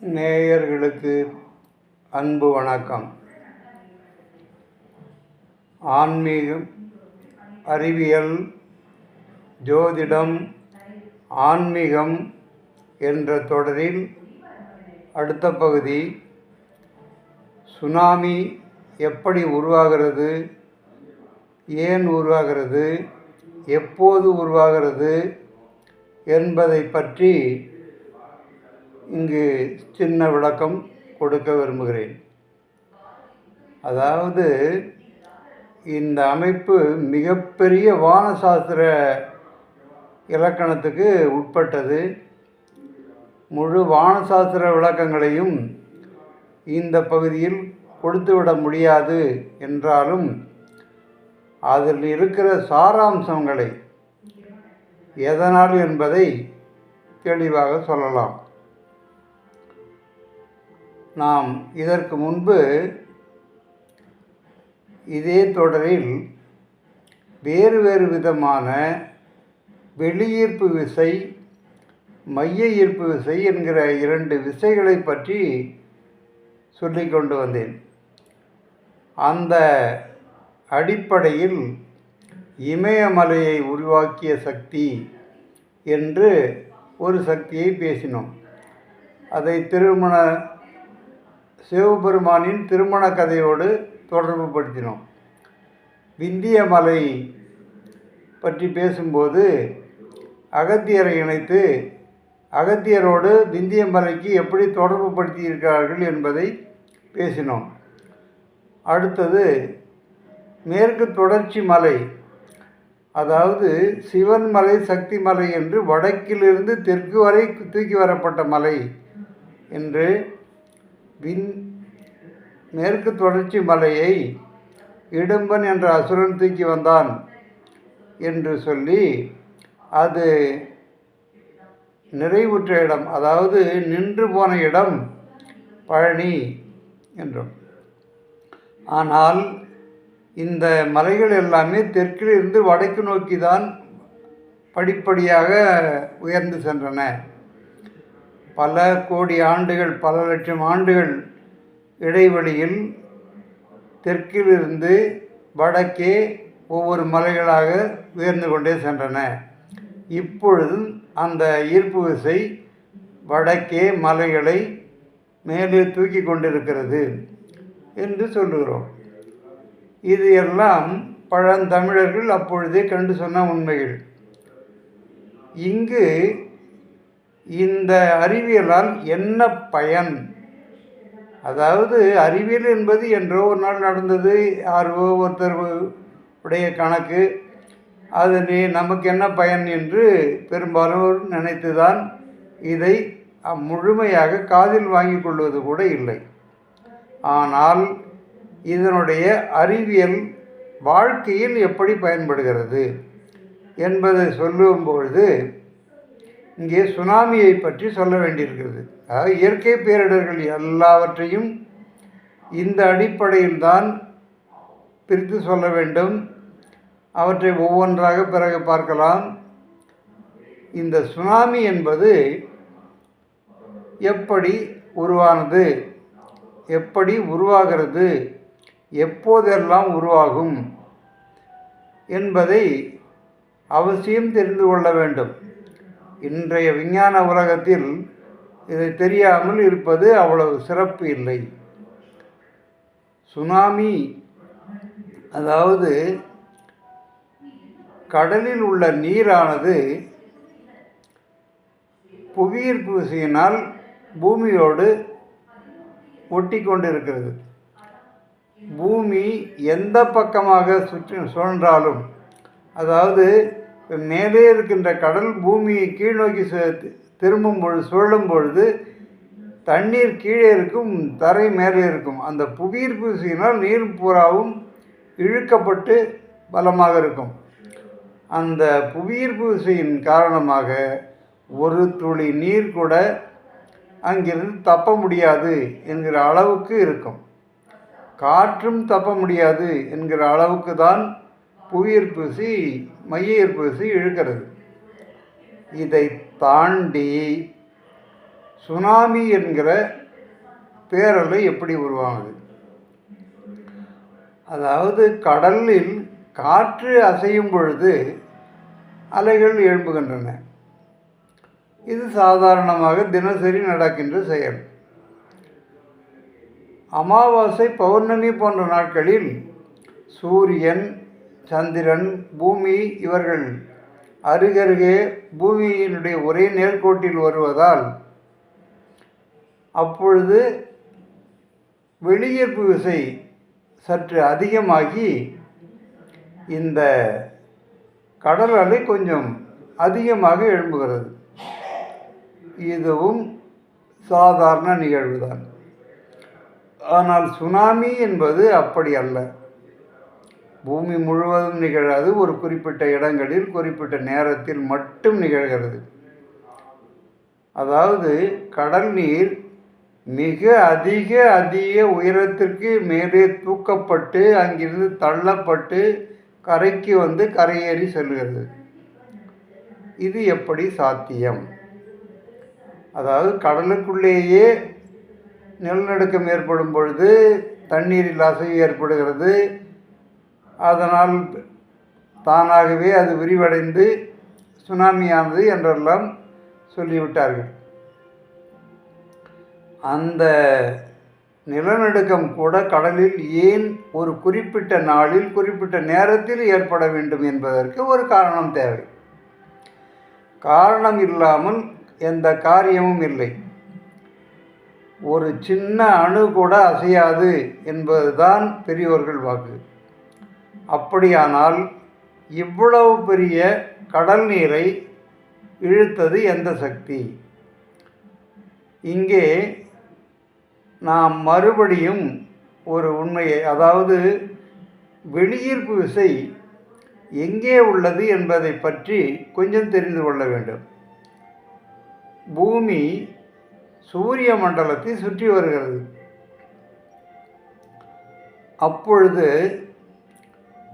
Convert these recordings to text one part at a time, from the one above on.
நேயர்களுக்கு அன்பு வணக்கம். ஆன்மீகம் அறிவியல் ஜோதிடம் ஆன்மீகம் என்ற தொடரில் அடுத்த பகுதி சுனாமி எப்படி உருவாகிறது ஏன் உருவாகிறது எப்போது உருவாகிறது என்பதை பற்றி இங்கு சின்ன விளக்கம் கொடுக்க விரும்புகிறேன். அதாவது இந்த அமைப்பு மிகப்பெரிய வானசாஸ்திர இலக்கணத்துக்கு உட்பட்டது. முழு வானசாஸ்திர விளக்கங்களையும் இந்த பகுதியில் கொடுத்துவிட முடியாது என்றாலும் அதில் இருக்கிற சாராம்சங்களை எதனால் என்பதை தெளிவாக சொல்லலாம். நாம் இதற்கு முன்பு இதே தொடரில் வேறு வேறு விதமான வெளியீர்ப்பு விசை மைய ஈர்ப்பு விசை என்கிற இரண்டு விசைகளை பற்றி சொல்லி கொண்டு வந்தேன். அந்த அடிப்படையில் இமயமலையை உருவாக்கிய சக்தி என்று ஒரு சக்தியை பேசினோம். அதை திருமண சிவபெருமானின் திருமண கதையோடு தொடர்பு படுத்தினோம். விந்திய மலை பற்றி பேசும்போது அகத்தியரை இணைத்து அகத்தியரோடு விந்திய மலைக்கு எப்படி தொடர்பு படுத்தியிருக்கிறார்கள் என்பதை பேசினோம். அடுத்தது மேற்கு தொடர்ச்சி மலை அதாவது சிவன் மலை சக்தி மலை என்று வடக்கிலிருந்து தெற்கு வரை தூக்கி வரப்பட்ட மலை என்று வின் மேற்கு தொடர்ச்சி மலையை இடும்பன் என்ற அசுரன் தூக்கி வந்தான் என்று சொல்லி அது நிறைவுற்ற இடம் அதாவது நின்று போன இடம் பழனி என்றும். ஆனால் இந்த மலைகள் எல்லாமே தெற்கிலிருந்து வடக்கு நோக்கி தான் படிப்படியாக உயர்ந்து சென்றன. பல கோடி ஆண்டுகள் பல லட்சம் ஆண்டுகள் இடைவெளியில் தெற்கிலிருந்து வடக்கே ஒவ்வொரு மலைகளாக உயர்ந்து கொண்டே சென்றன. இப்பொழுது அந்த ஈர்ப்பு விசை வடக்கே மலைகளை மேலே தூக்கி கொண்டிருக்கிறது என்று சொல்லுகிறோம். இது எல்லாம் பழந்தமிழர்கள் அப்பொழுதே கண்டு சொன்ன உண்மைகள். இங்கு இந்த அறிவியலால் என்ன பயன்? அதாவது அறிவியல் என்பது என்றோ ஒரு நாள் நடந்தது யாரோ ஒருத்தர் உடைய கணக்கு. அது நீ நமக்கு என்ன பயன் என்று பெரும்பாலும் நினைத்து தான் இதை முழுமையாக காதில் வாங்கி கொள்வது கூட இல்லை. ஆனால் இதனுடைய அறிவியல் வாழ்க்கையில் எப்படி பயன்படுகிறது என்பதை சொல்லும் பொழுது இங்கே சுனாமியை பற்றி சொல்ல வேண்டியிருக்கிறது. அதாவது இயற்கை பேரிடர்கள் எல்லாவற்றையும் இந்த அடிப்படையில் தான் பிரித்து சொல்ல வேண்டும். அவற்றை ஒவ்வொன்றாக பிறகு பார்க்கலாம். இந்த சுனாமி என்பது எப்படி உருவானது? எப்படி உருவாகிறது? எப்போதெல்லாம் உருவாகும்? என்பதை அவசியம் தெரிந்து கொள்ள வேண்டும். இன்றைய விஞ்ஞான உலகத்தில் இதை தெரியாமல் இருப்பது அவ்வளவு சிறப்பு இல்லை. சுனாமி அதாவது கடலில் உள்ள நீரானது புவியீர்ப்பு விசையினால் பூமியோடு ஒட்டி கொண்டிருக்கிறது பூமி எந்த பக்கமாக சுற்றி சுழன்றாலும் அதாவது மேலே இருக்கின்ற கடல் பூமியை கீழ் நோக்கி திரும்பும் பொழுது சுழலும் பொழுது தண்ணீர் கீழே இருக்கும் தரை மேலே இருக்கும். அந்த புவியீர்ப்பு விசையினால் நீர் பூராவும் இழுக்கப்பட்டு பலமாக இருக்கும். அந்த புவியீர்ப்பு விசையின் காரணமாக ஒரு துளி நீர் கூட அங்கிருந்து தப்ப முடியாது என்கிற அளவுக்கு இருக்கும். காற்றும் தப்ப முடியாது என்கிற அளவுக்கு தான் புவியீர்ப்பு விசை மைய ஈர்ப்பு விசை இழுக்கிறது. இதை தாண்டி சுனாமி என்கிற பேரலை எப்படி உருவானது? அதாவது கடலில் காற்று அசையும் பொழுது அலைகள் எழும்புகின்றன. இது சாதாரணமாக தினசரி நடக்கின்ற செயல். அமாவாசை பௌர்ணமி போன்ற நாட்களில் சூரியன் சந்திரன் பூமி இவர்கள். அருகருகே பூமியினுடைய ஒரே நேர்கோட்டில் வருவதால் அப்பொழுது வெளியீர்ப்பு விசை சற்று அதிகமாகி இந்த கடல் அலை கொஞ்சம் அதிகமாக எழும்புகிறது. இதுவும் சாதாரண நிகழ்வுதான். ஆனால் சுனாமி என்பது அப்படி அல்ல. பூமி முழுவதும் நிகழாது. ஒரு குறிப்பிட்ட இடங்களில் குறிப்பிட்ட நேரத்தில் மட்டும் நிகழ்கிறது. அதாவது கடல் நீர் மிக அதிக அதிக உயரத்திற்கு மேலே தூக்கப்பட்டு அங்கிருந்து தள்ளப்பட்டு கரைக்கு வந்து கரையேறி செல்கிறது. இது எப்படி சாத்தியம்? அதாவது கடலுக்குள்ளேயே நிலநடுக்கம் ஏற்படும் பொழுது தண்ணீரில் அசைவு ஏற்படுகிறது. அதனால் தானாகவே அது விரிவடைந்து சுனாமியானது என்றெல்லாம் சொல்லிவிட்டார்கள். அந்த நிலநடுக்கம் கூட கடலில் ஏன் ஒரு குறிப்பிட்ட நாளில் குறிப்பிட்ட நேரத்தில் ஏற்பட வேண்டும் என்பதற்கு ஒரு காரணம் தேவை. காரணம் இல்லாமல் எந்த காரியமும் இல்லை. ஒரு சின்ன அணு கூட அசையாது என்பதுதான் பெரியோர்கள் வாக்கு. அப்படியானால் இவ்வளவு பெரிய கடல் நீரை இழுத்தது எந்த சக்தி? இங்கே நாம் மறுபடியும் ஒரு உண்மையை அதாவது வெளியீர்ப்பு விசை எங்கே உள்ளது என்பதை பற்றி கொஞ்சம் தெரிந்து கொள்ள வேண்டும். பூமி சூரிய மண்டலத்தை சுற்றி வருகிறது. அப்பொழுது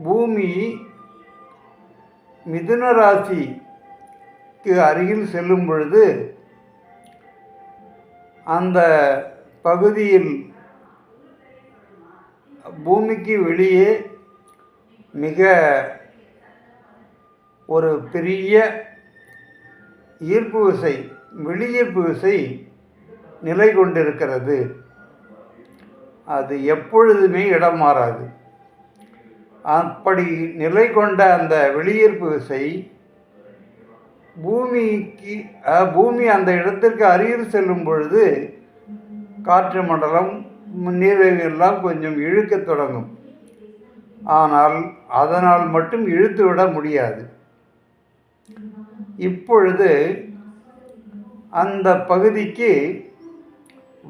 பூமி மிதுன ராசிக்கு அருகில் செல்லும் பொழுது அந்த பகுதியில் பூமிக்கு வெளியே மிக ஒரு பெரிய ஈர்ப்பு விசை வெளியீர்ப்பு விசை நிலை கொண்டிருக்கிறது அது எப்பொழுதுமே இடம் மாறாது. அப்படி நிலை கொண்ட அந்த வெளியீர்ப்பு விசை பூமிக்கு பூமி அந்த இடத்திற்கு அருகில் செல்லும் பொழுது காற்று மண்டலம் நீரிழிவு எல்லாம் கொஞ்சம் இழுக்கத் தொடங்கும். ஆனால் அதனால் மட்டும் இழுத்து விட முடியாது. இப்பொழுது அந்த பகுதிக்கு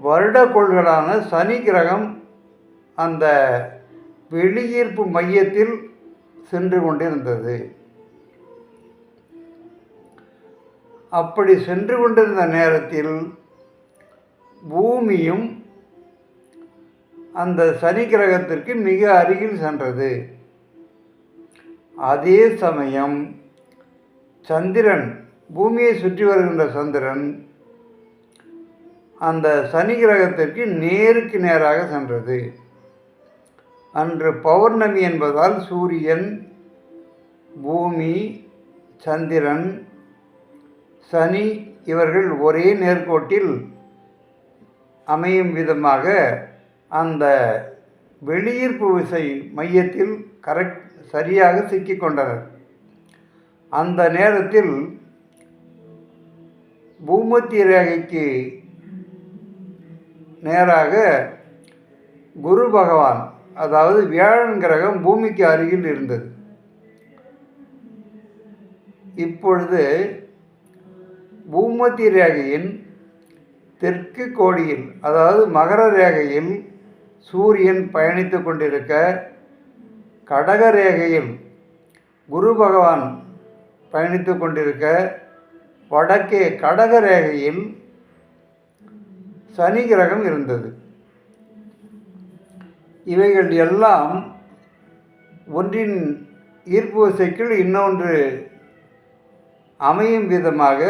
வருடக்கோள்களான சனி கிரகம் அந்த வெளியீர்ப்பு மையத்தில் சென்று கொண்டிருந்தது. அப்படி சென்று கொண்டிருந்த நேரத்தில் பூமியும் அந்த சனி கிரகத்திற்கு மிக அருகில் சென்றது. அதே சமயம் சந்திரன் பூமியை சுற்றி வருகின்ற சந்திரன் அந்த சனி கிரகத்திற்கு நேருக்கு நேராக சென்றது. அன்று பௌர்ணமி என்பதால் சூரியன் பூமி சந்திரன் சனி இவர்கள் ஒரே நேர்கோட்டில் அமையும் விதமாக அந்த வெளியீர்ப்பு விசை மையத்தில் கரெக்ட் சரியாக சிக்கிக்கொண்டனர் அந்த நேரத்தில் பூமத்திய ரேகைக்கு நேராக குரு பகவான் அதாவது வியாழன் கிரகம் பூமிக்கு அருகில் இருந்தது. இப்பொழுது பூமத்திய ரேகையின் தெற்கு கோடியில் அதாவது மகர ரேகையில் சூரியன் பயணித்து கொண்டிருக்க கடக ரேகையில் குரு பகவான் பயணித்து கொண்டிருக்க வடக்கே கடக ரேகையில் சனி கிரகம் இருந்தது. இவைகள் எல்லாம் ஒன்றின் ஈர்ப்பு விசைக்குள் இன்னொன்று அமையும் விதமாக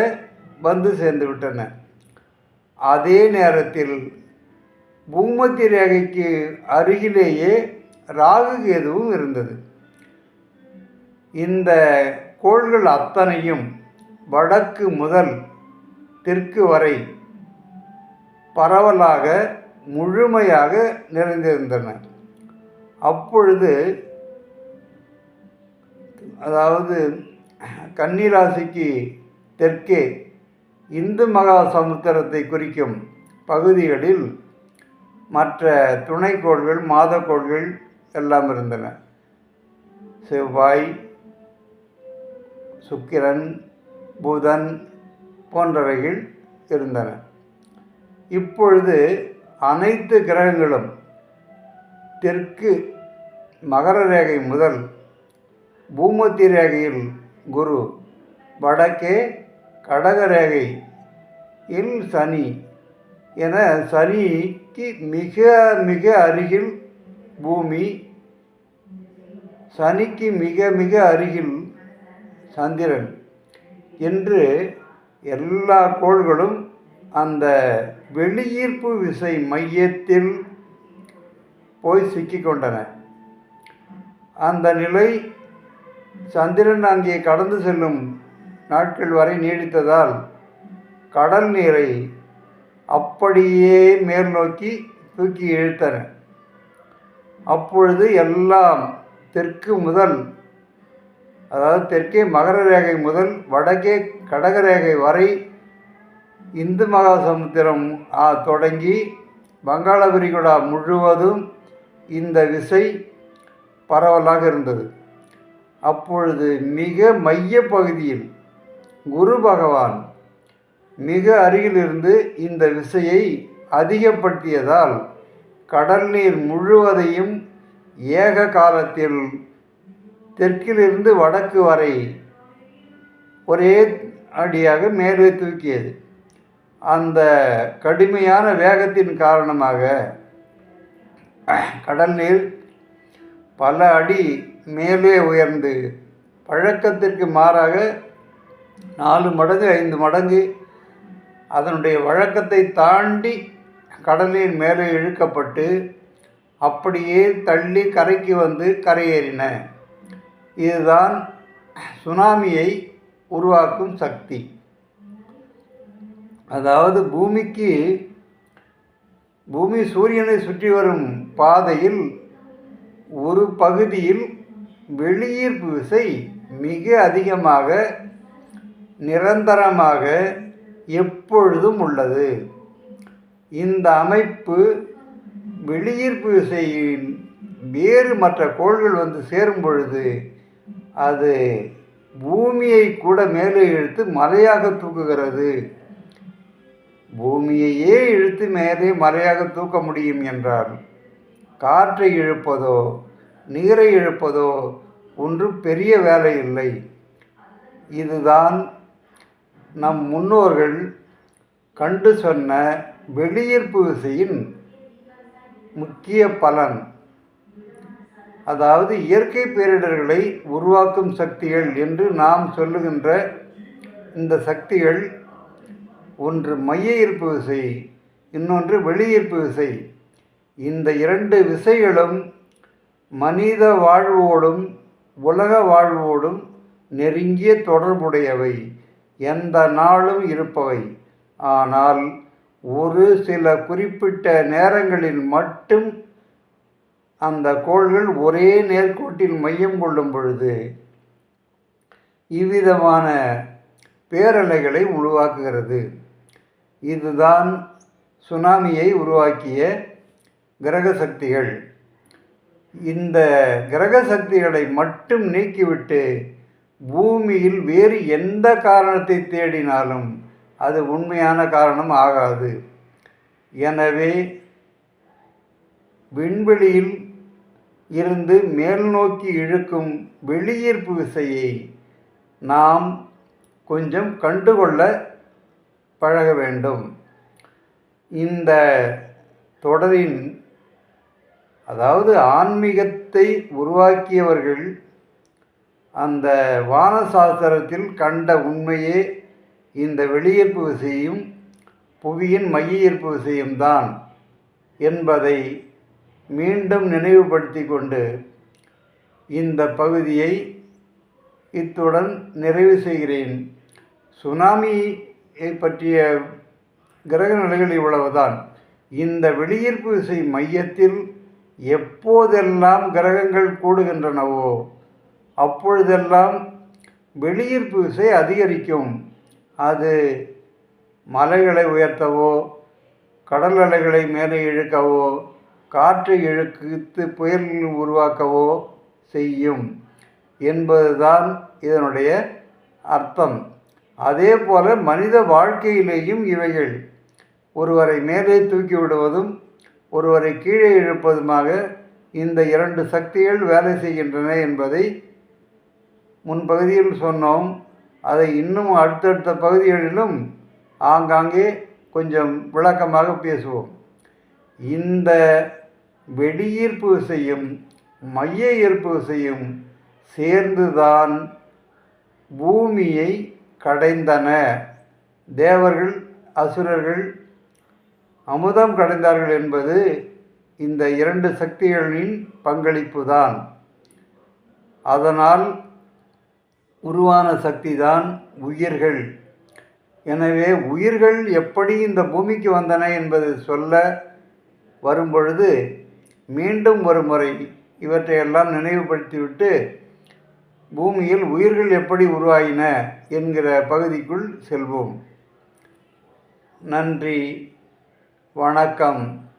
வந்து சேர்ந்துவிட்டன. அதே நேரத்தில் பூமத்திய ரேகைக்கு அருகிலேயே ராகு கேதுவும் இருந்தது. இந்த கோள்கள் அத்தனையும் வடக்கு முதல் தெற்கு வரை பரவலாக முழுமையாக நிறைந்திருந்தன. அப்பொழுது அதாவது கன்னிராசிக்கு தெற்கே இந்து மகா சமுத்திரத்தை குறிக்கும் பகுதிகளில் மற்ற துணைக்கோள்கள் மாதக்கோள்கள் எல்லாம் இருந்தன. செவ்வாய் சுக்கிரன் புதன் போன்றவைகள் இருந்தன. இப்பொழுது அனைத்து கிரகங்களும் தெற்கு மகர ரேகை முதல் பூமத்திய ரேகையில் குரு வடக்கே கடக ரேகை இல் சனி என சனிக்கு மிக மிக அருகில் பூமி சனிக்கு மிக மிக அருகில் சந்திரன் என்று எல்லா கோள்களும் அந்த வெளியீர்ப்பு விசை மையத்தில் போய் சிக்கிக்கொண்டன. அந்த நிலை சந்திரன் அங்கே கடந்து செல்லும் நாட்கள் வரை நீடித்ததால் கடல் நீரை அப்படியே மேல் நோக்கி தூக்கி இழுத்தன. அப்பொழுது எல்லாம் தெற்கு முதல் அதாவது தெற்கே மகர ரேகை முதல் வடக்கே கடக ரேகை வரை இந்து மகா சமுத்திரம் தொடங்கி வங்காள விரிகுடா முழுவதும் இந்த விசை பரவலாக இருந்தது. அப்பொழுது மிக மைய பகுதியில் குரு பகவான் மிக அருகிலிருந்து இந்த விசையை அதிகப்படுத்தியதால் கடல் நீர் முழுவதையும் ஏக காலத்தில் தெற்கிலிருந்து வடக்கு வரை ஒரே அடியாக மேலே தூக்கியது. அந்த கடுமையான வேகத்தின் காரணமாக கடல் நீர் பல அடி மேலே உயர்ந்து பழக்கத்திற்கு மாறாக நாலு மடங்கு ஐந்து மடங்கு அதனுடைய வழக்கத்தை தாண்டி கடலின் மேலே இழுக்கப்பட்டு அப்படியே தள்ளி கரைக்கு வந்து கரையேறின. இதுதான் சுனாமியை உருவாக்கும் சக்தி. அதாவது பூமிக்கு பூமி சூரியனை சுற்றி வரும் பாதையில் ஒரு பகுதியில் வெளியீர்ப்பு விசை மிக அதிகமாக நிரந்தரமாக எப்பொழுதும் உள்ளது. இந்த அமைப்பு வெளியீர்ப்பு விசையின் வேறு மற்ற கோள்கள் வந்து சேரும் பொழுது அது பூமியை கூட மேலே இழுத்து மலையாக தூக்குகிறது. பூமியையே இழுத்து மேலே மறையாக தூக்க முடியும் என்றால் காற்றை இழுப்பதோ நீரை இழுப்பதோ ஒன்றும் பெரிய வேலை இல்லை. இதுதான் நம் முன்னோர்கள் கண்டு சொன்ன வெளியீர்ப்பு விசையின் முக்கிய பலன். அதாவது இயற்கை பேரிடர்களை உருவாக்கும் சக்திகள் என்று நாம் சொல்லுகின்ற இந்த சக்திகள் ஒன்று மைய ஈர்ப்பு விசை இன்னொன்று வெளியீர்ப்பு விசை. இந்த இரண்டு விசைகளும் மனித வாழ்வோடும் உலக வாழ்வோடும் நெருங்கிய தொடர்புடையவை. எந்த நாளும் இருப்பவை. ஆனால் ஒரு சில குறிப்பிட்ட நேரங்களில் மட்டும் அந்த கோள்கள் ஒரே நேர்கோட்டில் மையம் கொள்ளும் பொழுது இவ்விதமான பேரலைகளை உருவாக்குகிறது. இதுதான் சுனாமியை உருவாக்கிய கிரக சக்திகள் இந்த கிரக சக்திகளை மட்டும் நீக்கிவிட்டு பூமியில் வேறு எந்த காரணத்தை தேடினாலும் அது உண்மையான காரணம் ஆகாது. எனவே விண்வெளியில் இருந்து மேல் நோக்கி இழுக்கும் வெளியீர்ப்பு விசையை நாம் கொஞ்சம் கண்டுகொள்ள பழக வேண்டும். இந்த தொடரின் அதாவது ஆன்மீகத்தை உருவாக்கியவர்கள் அந்த வானசாஸ்திரத்தில் கண்ட உண்மையே இந்த வெளியீர்ப்பு விசையும் புவியின் மைய ஈர்ப்பு விசையும்தான் என்பதை மீண்டும் நினைவுபடுத்தி கொண்டு இந்த பகுதியை இத்துடன் நிறைவு செய்கிறேன். சுனாமி பற்றிய கிரக நிலைகள் இவ்வளவுதான். இந்த வெளியீர்ப்பு விசை மையத்தில் எப்போதெல்லாம் கிரகங்கள் கூடுகின்றனவோ அப்பொழுதெல்லாம் வெளியீர்ப்பு விசை அதிகரிக்கும். அது மலைகளை உயர்த்தவோ கடல் அலைகளை மேலே இழுக்கவோ காற்றை இழுத்து புயல்கள் உருவாக்கவோ செய்யும் என்பதுதான் இதனுடைய அர்த்தம். அதே போல மனித வாழ்க்கையிலேயும் இவைகள். ஒருவரை மேலே தூக்கி விடுவதும் ஒருவரை கீழே இழுப்பதுமாக இந்த இரண்டு சக்திகள் வேலை செய்கின்றன என்பதை முன்பகுதியில் சொன்னோம். அதை இன்னும் அடுத்தடுத்த பகுதிகளிலும் ஆங்காங்கே கொஞ்சம் விளக்கமாக பேசுவோம். இந்த வெடியீர்ப்பு விசையும் மைய ஈர்ப்பு விசையும் சேர்ந்துதான் பூமியை கடைந்தன. தேவர்கள் அசுரர்கள் அமுதம் கடைந்தார்கள் என்பது இந்த இரண்டு சக்திகளின் பங்களிப்பு தான் அதனால் உருவான சக்தி தான் உயிர்கள். எனவே உயிர்கள் எப்படி இந்த பூமிக்கு வந்தன என்பது சொல்ல வரும்பொழுது மீண்டும் ஒரு முறை இவற்றையெல்லாம் நினைவுபடுத்திவிட்டு பூமியில் உயிர்கள் எப்படி உருவாயின என்கிற பகுதிக்குள் செல்வோம். நன்றி. வணக்கம்.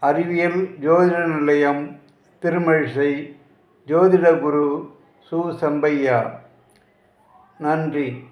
அறிவியல் ஜோதிட நிலையம் திருமழிசை ஜோதிட குரு சு. சம்பையா. நன்றி.